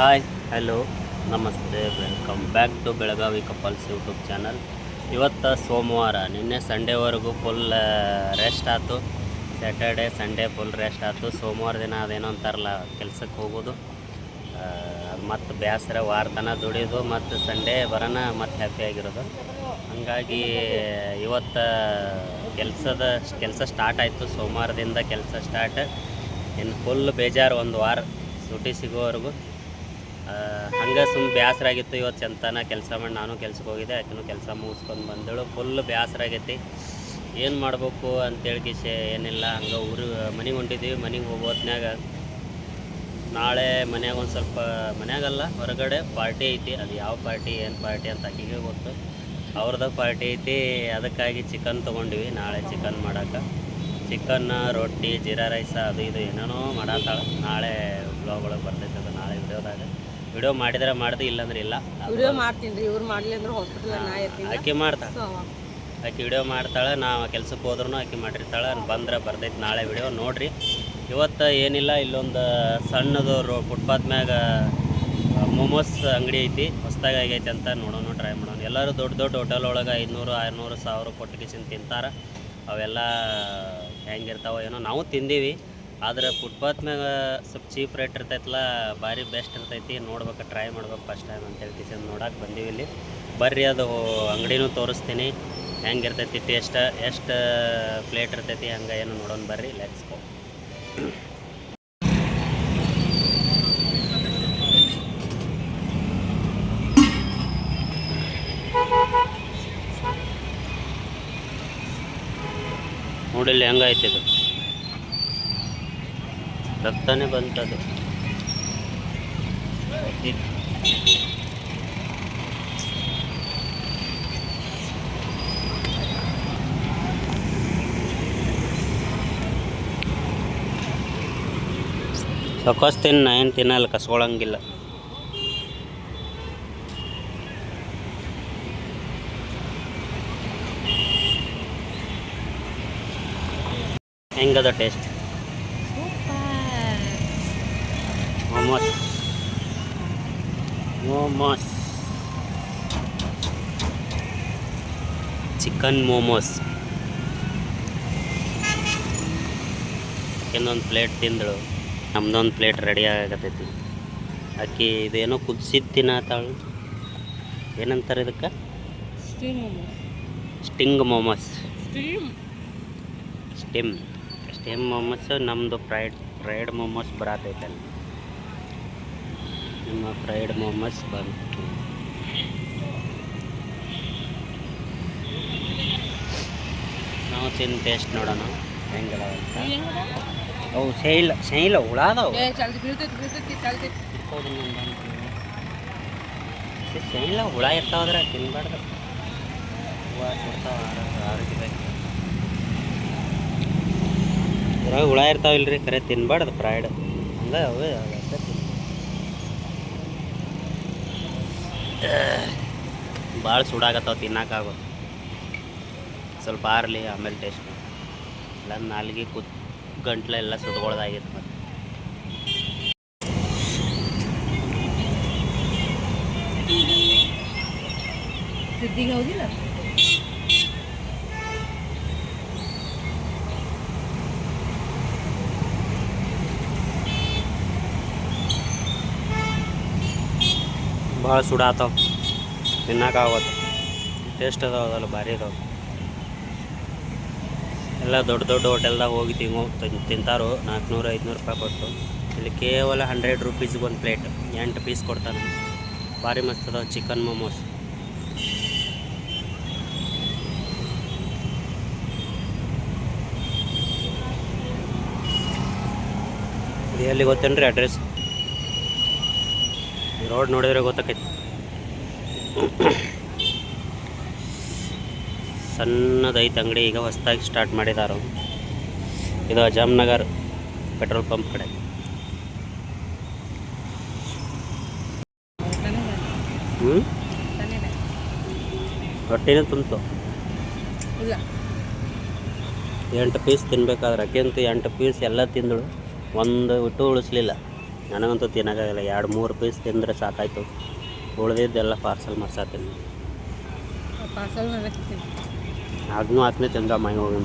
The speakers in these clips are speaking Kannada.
Hi hello namaste welcome back to Belagavi couples YouTube channel ಇವತ್ತು ಸೋಮವಾರ, ನಿನ್ನೆ ಸಂಡೇವರೆಗೂ ಫುಲ್ ರೆಸ್ಟ್ ಆಯ್ತು. ಸ್ಯಾಟರ್ಡೇ ಸಂಡೇ ಫುಲ್ ರೆಸ್ಟ್ ಆಯ್ತು. ಸೋಮವಾರ ದಿನ ಅದೇನೋ ಅಂತಾರಲ್ಲ, ಕೆಲ್ಸಕ್ಕೆ ಹೋಗೋದು. ಮತ್ತು ಬೇಸರ ವಾರ ತನ ದುಡಿದು ಮತ್ತು ಸಂಡೇ ಬರೋಣ, ಮತ್ತು ಹ್ಯಾಪಿಯಾಗಿರೋದು ಹಾಗಾಗಿ, ಇವತ್ತು ಕೆಲಸದ, ಕೆಲಸ ಸ್ಟಾರ್ಟ್ ಆಯಿತು. ಸೋಮವಾರದಿಂದ ಕೆಲಸ ಸ್ಟಾರ್ಟ್ ಇನ್ನು ಫುಲ್ ಬೇಜಾರು ಒಂದು ವಾರ ಸೂಟಿ ಸಿಗೋವರೆಗೂ. ಹಂಗೆ ಸುಮ್ಮ ಬೇಸರ ಆಗಿತ್ತು ಇವತ್ತು ಚಂತನ ಕೆಲಸ ಮಾಡಿ ನಾನು ಕೆಲ್ಸಕ್ಕೆ ಹೋಗಿದ್ದೆ, ಆಕಿನೂ ಕೆಲಸ ಮುಗಿಸ್ಕೊಂಡು ಬಂದಳು. ಫುಲ್ ಬೇಸರ ಆಗೈತಿ ಏನು ಮಾಡಬೇಕು ಅಂತೇಳಿ ಕಿಶೆ ಏನಿಲ್ಲ, ಹಂಗೆ ಊರು, ಮನೆಗೆ ಹೊಂಟಿದ್ದೀವಿ ಮನೆಗೆ ಹೋಗೋ ಹೊತ್ನ್ಯಾಗ. ನಾಳೆ ಮನ್ಯಾಗ ಒಂದು ಸ್ವಲ್ಪ ಮನ್ಯಾಗಲ್ಲ ಹೊರಗಡೆ ಪಾರ್ಟಿ ಐತಿ. ಅದು ಯಾವ ಪಾರ್ಟಿ ಏನು ಪಾರ್ಟಿ ಅಂತ ಆಕಿಗೆ ಗೊತ್ತು. ಅವ್ರದ್ದು ಪಾರ್ಟಿ ಐತಿ. ಅದಕ್ಕಾಗಿ ಚಿಕನ್ ತೊಗೊಂಡಿವಿ ನಾಳೆ ಚಿಕನ್ ಮಾಡೋಕೆ. ಚಿಕನ್ ರೊಟ್ಟಿ, ಜೀರಾ ರೈಸ ಅದು ಇದು ಏನೇನೋ ಮಾಡತ್ತಾಳೆ ನಾಳೆ ಬ್ಲಾಗ್ ಒಳಗೆ ಬರ್ತೈತೆ ಅದು ನಾಳೆ ವಿಡಿಯೋದಾಗ ವಿಡಿಯೋ ಮಾಡಿದ್ರೆ ಮಾಡ್ದೆ ಇಲ್ಲಾಂದ್ರೆ ಇಲ್ಲ. ವಿಡಿಯೋ ಮಾಡ್ತೀನಿ ರೀ ಇವ್ರು ಮಾಡ್ಲಿ ಅಂದ್ರೆ ಹಾಸ್ಪಿಟಲ್ ನಾ ಇರ್ತೀನಿ ಆಕೆ ಮಾಡ್ತಾಳೆ ಸೊ ಆಕೆ ವಿಡಿಯೋ ಮಾಡ್ತಾಳೆ ನಾವು ಕೆಲ್ಸಕ್ಕೆ ಹೋದ್ರೂ ಆಕೆ ಮಾಡಿರ್ತಾಳೆ ಬಂದ್ರೆ ಬರ್ತೈತೆ ನಾಳೆ ವಿಡಿಯೋ ನೋಡ್ರಿ. ಇವತ್ತು ಏನಿಲ್ಲ ಇಲ್ಲೊಂದು ಸಣ್ಣದು ರೋ ಫುಟ್ಪಾತ್ ಮ್ಯಾಗ ಮೋಮೋಸ್ ಅಂಗಡಿ ಐತಿ ಹೊಸ್ದಾಗಿ ಆಗೈತಿ ಅಂತ ನೋಡೋಣ ಟ್ರೈ ಮಾಡೋಣ ಎಲ್ಲರೂ ದೊಡ್ಡ ದೊಡ್ಡ ಹೋಟೆಲ್ ಒಳಗೆ ಐದುನೂರು ಆರುನೂರು ಸಾವಿರ ಕೊಟ್ಟು ಕಿಸಿನ ತಿಂತಾರೆ. ಅವೆಲ್ಲ ಹೆಂಗಿರ್ತಾವ ಏನೋ ನಾವು ತಿಂದೀವಿ. ಆದ್ರೆ ಫುಟ್ಪಾತ್ ಮ್ಯಾಗ ಸ್ವಲ್ಪ ಚೀಪ್ ರೇಟ್ ಇರ್ತೈತಲ್ಲ ಭಾರಿ ಬೆಸ್ಟ್ ಇರ್ತೈತಿ. ನೋಡ್ಬೇಕು ಟ್ರೈ ಮಾಡ್ಬೇಕು ಫಸ್ಟ್ ಟೈಮ್ ಅಂತೇಳಿ ಕಿಸಿನ ನೋಡಕ್ಕೆ ಬಂದೀವಿ ಇಲ್ಲಿ. ಬರ್ರಿ ಅದು ಅಂಗಡಿನೂ ತೋರಿಸ್ತೀನಿ. ಹೆಂಗೆ ಇರ್ತೈತಿ ಟೇಸ್ಟ್ ಎಷ್ಟು ಪ್ಲೇಟ್ ಇರ್ತೈತಿ, ಹಂಗೆ ಏನು ನೋಡೋಣ ಬರ್ರಿ ಲೆಟ್ಸ್ ಗೋ ನೋಡಿಲ್ಲಿ ಹೆಂಗೈತಿ ಇದು? ರಕ್ತನೇ ಬಂತದು. ಸೊಕ್ಕಸ್ ತಿನ್ನ ಏನು ತಿನ್ನಲ್ಲ ಕಸ್ಕೊಳಂಗಿಲ್ಲ. ಹೆಂಗದ taste momos momos chicken momos ಇನ್ನೊಂದು ಪ್ಲೇಟ್ ತಿಂದಳು. ನಮ್ದೊಂದು ಪ್ಲೇಟ್ ರೆಡಿ ಆಗತೈತಿ. ಆಕೆ ಇದೇನೋ ಕುದಿಸಿದ್ದು ತಾಳು. ಏನಂತಾರೆ ಇದಕ್ಕೆ? Steam momos steam steam steam momos ನಮ್ಮದು ಫ್ರೈಡ್ ಫ್ರೈಡ್ ಮೋಮೋಸ್ ಬರತೈತೆ ಅಲ್ಲಿ ನಿಮ್ಮ ಫ್ರೈಡ್ ಮೊಮಸ್ ಬಂತು. ನಾವು ತಿಂದು ಟೇಸ್ಟ್ ನೋಡೋಣ. ಹೆಂಗದ ಅಂತ. ಅವು ಶೈಲ ಸೈಲ ಹುಳ ಅದಾವು ಶೈಲ ಹುಳ ಇರ್ತಾವದ್ರೆ ತಿನ್ಬಾರ್ದು. ಹುಳ ಕೊಡ್ತಾವ ಆರೋಗ್ಯ ಬೇಕು. ಇದ್ರಾಗ ಹುಳ ಇರ್ತಾವಿಲ್ರಿ ಕರೆ ತಿನ್ಬಾರ್ದು ಫ್ರೈಡ್ ಹಂಗೆ ಅವೇ. ಭಾಳ ಸುಡಾಗತ್ತವ ತಿನ್ನೋಕ್ಕಾಗೋದು ಸ್ವಲ್ಪ ಆರಲಿ, ಆಮೇಲೆ ಟೇಸ್ಟ್ ಇಲ್ಲ ನಾಲ್ಗೆ ಕುತ್ ಗಂಟ್ಲ ಎಲ್ಲ ಸುಟ್ಕೊಳ್ದಾಗಿತ್ತು ಮತ್ತೆ. ಸಿದ್ಧಿಗೆ ಹೋಗಿಲ್ಲ? ಭಾಳ ಸುಡಾತಾವ. ತಿನ್ನಕ್ಕಾಗೋದು ಟೇಸ್ಟ್ ಅದಾವಲ್ಲ ಭಾರಿ ಅದಾವ. ಎಲ್ಲ ದೊಡ್ಡ ದೊಡ್ಡ ಹೋಟೆಲ್ದಾಗ ಹೋಗಿ ತಿಂಗೋ ತಿಂತಾರೋ ನಾಲ್ಕುನೂರು ಐದುನೂರು ರೂಪಾಯಿ ಕೊಟ್ಟು. ಇಲ್ಲಿ ಕೇವಲ ಹಂಡ್ರೆಡ್ ರುಪೀಸ್ಗೆ ಒಂದು ಪ್ಲೇಟ್. ಎಂಟು ಪೀಸ್ ಕೊಡ್ತಾನೆ ಭಾರಿ ಮಸ್ತ್ ಅದಾವ ಚಿಕನ್ ಮೊಮೋಸ್. ಎಲ್ಲಿ ಗೊತ್ತೇನು ರೀ ಅಡ್ರೆಸ್? ರೋಡ್ ನೋಡಿದ್ರೆ ಗೊತ್ತಾಕೈತಿ. ಸಣ್ಣದೈತೆ ಅಂಗಡಿ, ಈಗ ಹೊಸದಾಗಿ ಸ್ಟಾರ್ಟ್ ಮಾಡಿದಾರು. ಇದು ಅಜಾಮ್ನಗರ್ ಪೆಟ್ರೋಲ್ ಪಂಪ್ ಕಡೆ. ಹ್ಞೂ ಇಲ್ಲ ಎಂಟು ಪೀಸ್ ತಿನ್ಬೇಕಾದ್ರೆ ಅಕ್ಕಿಂತ ಎಂಟು ಪೀಸ್ ಎಲ್ಲ ತಿಂದಳು. ಒಂದು ಬಿಟ್ಟು ಉಳಿಸ್ಲಿಲ್ಲ. ನನಗಂತೂ ತಿನ್ನೋಕ್ಕಾಗಲ್ಲ. ಎರಡು ಮೂರು ಪೀಸ್ ತಿಂದರೆ ಸಾಕಾಯಿತು. ಉಳಿದಿದ್ದೆಲ್ಲ ಪಾರ್ಸಲ್ ಮಾಡ್ಸಾತೀನಿ. ಪಾರ್ಸಲ್ ಅದನ್ನೂ ತಿಂದ ಮೈ ಹೋಗಿ.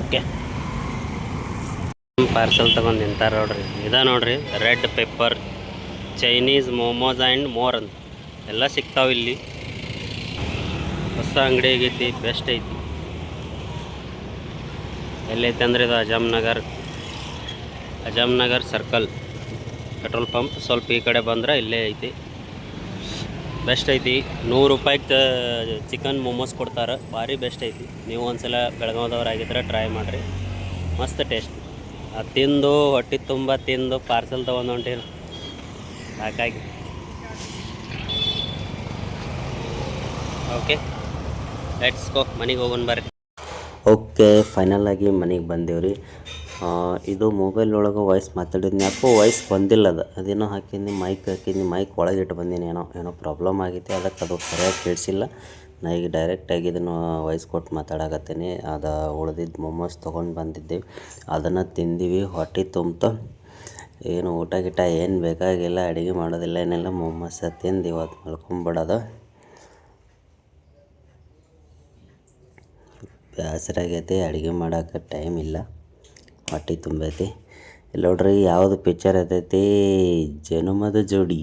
ಓಕೆ. ಪಾರ್ಸೆಲ್ ತೊಗೊಂಡು ನಿಂತಾರೆ ನೋಡ್ರಿ. ಇದ ನೋಡ್ರಿ red pepper Chinese momos and more ಅಂತ. ಎಲ್ಲ ಸಿಗ್ತಾವೆ ಇಲ್ಲಿ. ಹೊಸ ಅಂಗಡಿ ಆಗೈತಿ ಬೆಸ್ಟ್ ಐತಿ. ಎಲ್ಲೈತೆ ಅಂದರೆ ಇದು Azam Nagar. Azam Nagar circle petrol pump ಸ್ವಲ್ಪ ಈ ಕಡೆ ಬಂದ್ರೆ ಇಲ್ಲೇ ಐತಿ. ಬೆಸ್ಟ್ ಐತಿ. ನೂರು ರೂಪಾಯಿಗೆ ಚಿಕನ್ ಮೋಮೋಸ್ ಕೊಡ್ತಾರೆ. ಭಾರಿ ಬೆಸ್ಟ್ ಐತಿ. ನೀವು ಒಂದ್ಸಲ ಆಗಿದ್ರೆ ಟ್ರೈ ಮಾಡಿರಿ. ಮಸ್ತ್ ಟೇಸ್ಟ್ ಅದು ತಿಂದು, ಹೊಟ್ಟೆ ತುಂಬ ತಿಂದು ಪಾರ್ಸೆಲ್ ತೊಗೊಂಡು ಹೊಂಟೀನಿ ಸಾಕಾಗಿ. ಓಕೆ ಲೆಟ್ಸ್ ಗೋ ಮನೆಗೆ ಹೋಗೋಣ ಬರ್ರಿ. ಓಕೆ ಫೈನಲ್ ಆಗಿ ಮನೆಗೆ ಬಂದೇವ್ರಿ. ಇದು ಮೊಬೈಲ್ ಒಳಗೆ ವಾಯ್ಸ್ ಮಾತಾಡಿದ್ನಿ. ಯಾಕೋ ವಾಯ್ಸ್ ಬಂದಿಲ್ಲ ಅದು. ಅದೇನೋ ಹಾಕಿದ್ನಿ ಮೈಕ್ ಹಾಕಿದ್ನಿ ಮೈಕ್ ಒಳಗೆ ಇಟ್ಟು ಬಂದೀನಿ. ಏನೋ ಏನೋ ಪ್ರಾಬ್ಲಮ್ ಆಗೈತೆ ಅದಕ್ಕೆ ಅದು ಸರಿಯಾಗಿ ಕೇಳಿಸಿಲ್ಲ. ನಾ ಈಗ ಡೈರೆಕ್ಟಾಗಿ ಇದನ್ನು ವಾಯ್ಸ್ ಕೊಟ್ಟು ಮಾತಾಡಕತ್ತೀನಿ. ಅದು ಉಳ್ದಿದ್ದು ಮೊಮೋಸ್ ತೊಗೊಂಡು ಬಂದಿದ್ದೀವಿ ಅದನ್ನು ತಿಂದೀವಿ, ಹೊಟ್ಟೆ ತುಂಬ್ತಾ. ಏನು ಊಟ ಗಿಟ ಏನು ಬೇಕಾಗಿಲ್ಲ, ಅಡುಗೆ ಮಾಡೋದಿಲ್ಲ, ಏನಿಲ್ಲ. ಮೊಮೋಸ ತಿಂದು ಇವತ್ತು ಮಲ್ಕೊಂಬಿಡೋದು. ಬೇಸರಾಗೈತಿ ಅಡುಗೆ ಮಾಡೋಕೆ ಟೈಮ್ ಇಲ್ಲ. ಹೊಟ್ಟೆ ತುಂಬೈತಿ. ಇಲ್ಲಿ ನೋಡ್ರಿ ಯಾವುದು ಪಿಕ್ಚರ್ ಐತೈತಿ ಜನುಮದ ಜೋಡಿ.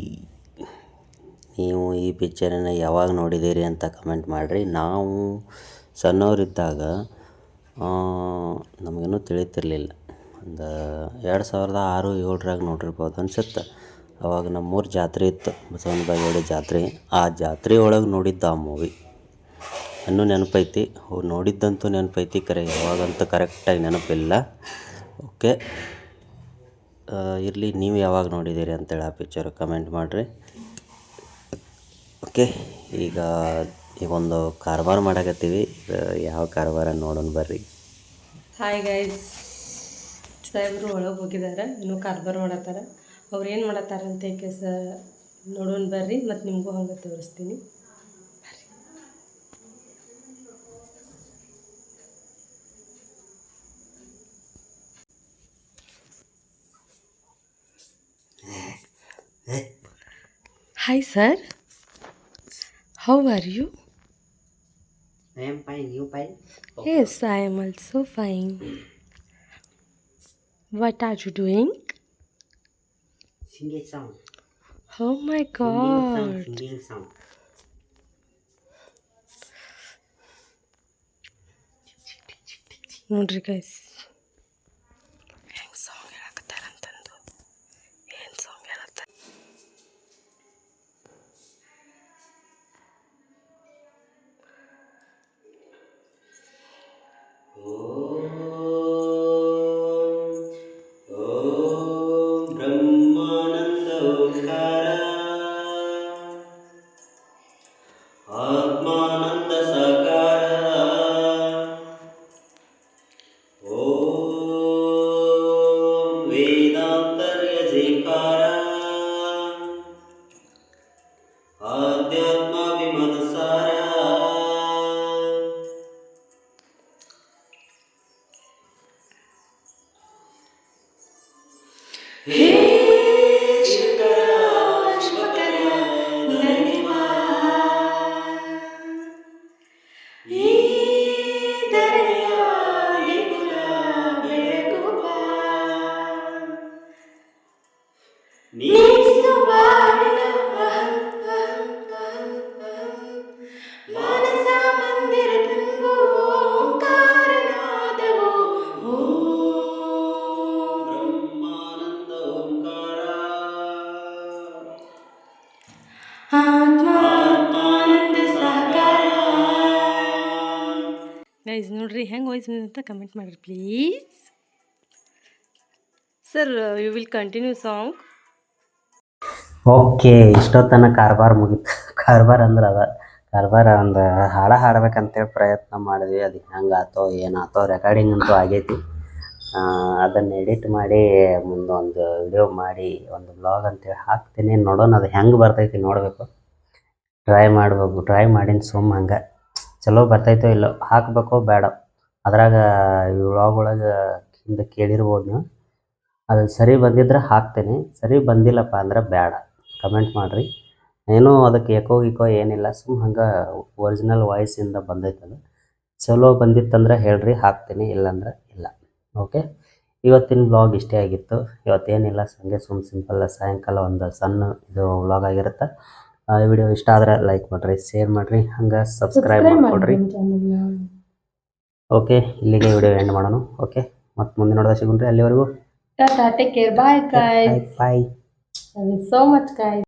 ನೀವು ಈ ಪಿಕ್ಚರನ್ನು ಯಾವಾಗ ನೋಡಿದ್ದೀರಿ ಅಂತ ಕಮೆಂಟ್ ಮಾಡಿರಿ. ನಾವು ಸಣ್ಣವರಿದ್ದಾಗ ನಮಗೇನು ತಿಳಿತಿರಲಿಲ್ಲ. ಒಂದು ಎರಡು ಸಾವಿರದ ಆರು ಏಳರಾಗ ನೋಡಿರ್ಬೋದು ಅನ್ಸುತ್ತೆ. ಅವಾಗ ನಮ್ಮೂರು ಜಾತ್ರೆ ಇತ್ತು. ಬಸವನ ಜಾತ್ರೆ. ಆ ಜಾತ್ರೆ ಒಳಗೆ ನೋಡಿದ್ದ ಆ ಮೂವಿ ಇನ್ನೂ ನೆನಪೈತಿ. ನೋಡಿದ್ದಂತೂ ನೆನಪೈತಿ ಕರೆ. ಯಾವಾಗಂತೂ ಕರೆಕ್ಟಾಗಿ ನೆನಪಿಲ್ಲ. ಓಕೆ. ಇರಲಿ, ನೀವು ಯಾವಾಗ ನೋಡಿದ್ದೀರಿ ಅಂತೇಳಿ ಆ ಪಿಕ್ಚರ್ ಕಮೆಂಟ್ ಮಾಡಿರಿ. ಓಕೆ, ಈಗ ಈಗ ಒಂದು ಕಾರ್ಬಾರ್ ಮಾಡಕತ್ತೀವಿ ಯಾವ ಕಾರ್ಬಾರ ನೋಡೋಣ ಬರ್ರಿ. ಹಾಯ್ ಗೈಸ್ ಸಾಹೇಬರು ಒಳಗೆ ಹೋಗಿದ್ದಾರೆ ಇನ್ನೂ ಕಾರ್ಬಾರ್ ಮಾಡತ್ತಾರ. ಅವ್ರು ಏನು ಮಾಡತ್ತಾರ ಅಂತ ಕೇಸ ನೋಡೋಣ ಬರ್ರಿ ಮತ್ತು ನಿಮಗೂ ಹಂಗೆ ತೋರಿಸ್ತೀನಿ. Hi sir how are you I am fine you fine Yes, I am also fine. What are you doing? Singing song Oh my god. Singing song ನೋಡ್ರಿ ಗೈಸ್ Oh. Guys ನೋಡ್ರಿ, ಹೆಂಗೆ ವಾಯ್ಸ್ ಅಂತ ಕಮೆಂಟ್ ಮಾಡಿರಿ please sir you will continue song okay ಇಷ್ಟೊತ್ತನ ಕಾರ್ಬಾರ್ ಮುಗೀತು ಕಾರ್ಬಾರ್ ಅಂದ್ರೆ ಅದ. ಕಾರ್ಬಾರ ಒಂದು ಹಾಡ ಹಾಡ್ಬೇಕಂತೇಳಿ ಪ್ರಯತ್ನ ಮಾಡಿದ್ವಿ ಅದು ಹೆಂಗಾತೋ ಏನಾತೋ ರೆಕಾರ್ಡಿಂಗ್ ಅಂತೂ ಆಗೈತಿ. ಅದನ್ನ ಎಡಿಟ್ ಮಾಡಿ ಮುಂದೊಂದು ವಿಡಿಯೋ ಮಾಡಿ, ಒಂದು ಬ್ಲಾಗ್ ಅಂತೇಳಿ ಹಾಕ್ತೀನಿ. ನೋಡೋಣ ಅದು ಹೆಂಗೆ ಬರ್ತೈತಿ ನೋಡಬೇಕು. ಟ್ರೈ ಮಾಡ್ಬೇಕು ಟ್ರೈ ಮಾಡಿನ ಸುಮ್ಮ ಹಂಗೆ. ಚಲೋ ಬರ್ತೈತೋ ಇಲ್ಲೋ, ಹಾಕಬೇಕೋ ಬೇಡ. ಅದ್ರಾಗ ಈ ವ್ಲಾಗ್ ಒಳಗೆ ಹಿಂದೆ ಕೇಳಿರ್ಬೋದು ನೀವು. ಅದು ಸರಿ ಬಂದಿದ್ರೆ ಹಾಕ್ತೇನೆ. ಸರಿ ಬಂದಿಲ್ಲಪ್ಪ ಅಂದ್ರೆ ಬೇಡ. ಕಮೆಂಟ್ ಮಾಡಿರಿ. ಏನೋ ಅದಕ್ಕೆ ಎಕೋ ಗಿಕೋ ಏನಿಲ್ಲ, ಸುಮ್ ಹಂಗೆ ಒರಿಜಿನಲ್ ವಾಯ್ಸಿಂದ ಬಂದೈತೆ ಅದು. ಚಲೋ ಬಂದಿತ್ತಂದ್ರೆ ಹೇಳ್ರಿ, ಹಾಕ್ತೀನಿ. ಇಲ್ಲಾಂದ್ರೆ ಇಲ್ಲ. ಓಕೆ ಇವತ್ತಿನ ಬ್ಲಾಗ್ ಇಷ್ಟೇ ಆಗಿತ್ತು. ಇವತ್ತೇನಿಲ್ಲ, ಸಂಜೆ ಸುಮ್ಮ ಸಿಂಪಲ್ ಸಾಯಂಕಾಲ ಒಂದು ಸಣ್ಣ ಇದು ವ್ಲಾಗ್ ಆಗಿರುತ್ತೆ. ವಿಡಿಯೋ ಇಷ್ಟ ಆದರೆ ಲೈಕ್ ಮಾಡ್ರಿ ಶೇರ್ ಮಾಡ್ರಿ ಹಂಗೆ ಸಬ್ಸ್ಕ್ರೈಬ್ ಮಾಡಿಕೊಡ್ರಿ. ಓಕೆ ಇಲ್ಲಿಗೆ ವಿಡಿಯೋ ಎಂಡ್ ಮಾಡೋಣ ಓಕೆ ಮತ್ತೆ ಮುಂದೆ ನೋಡಿದ ಸಿಗುಣ್ರಿ ಅಲ್ಲಿವರೆಗೂ? Tata take care bye guys bye so much guys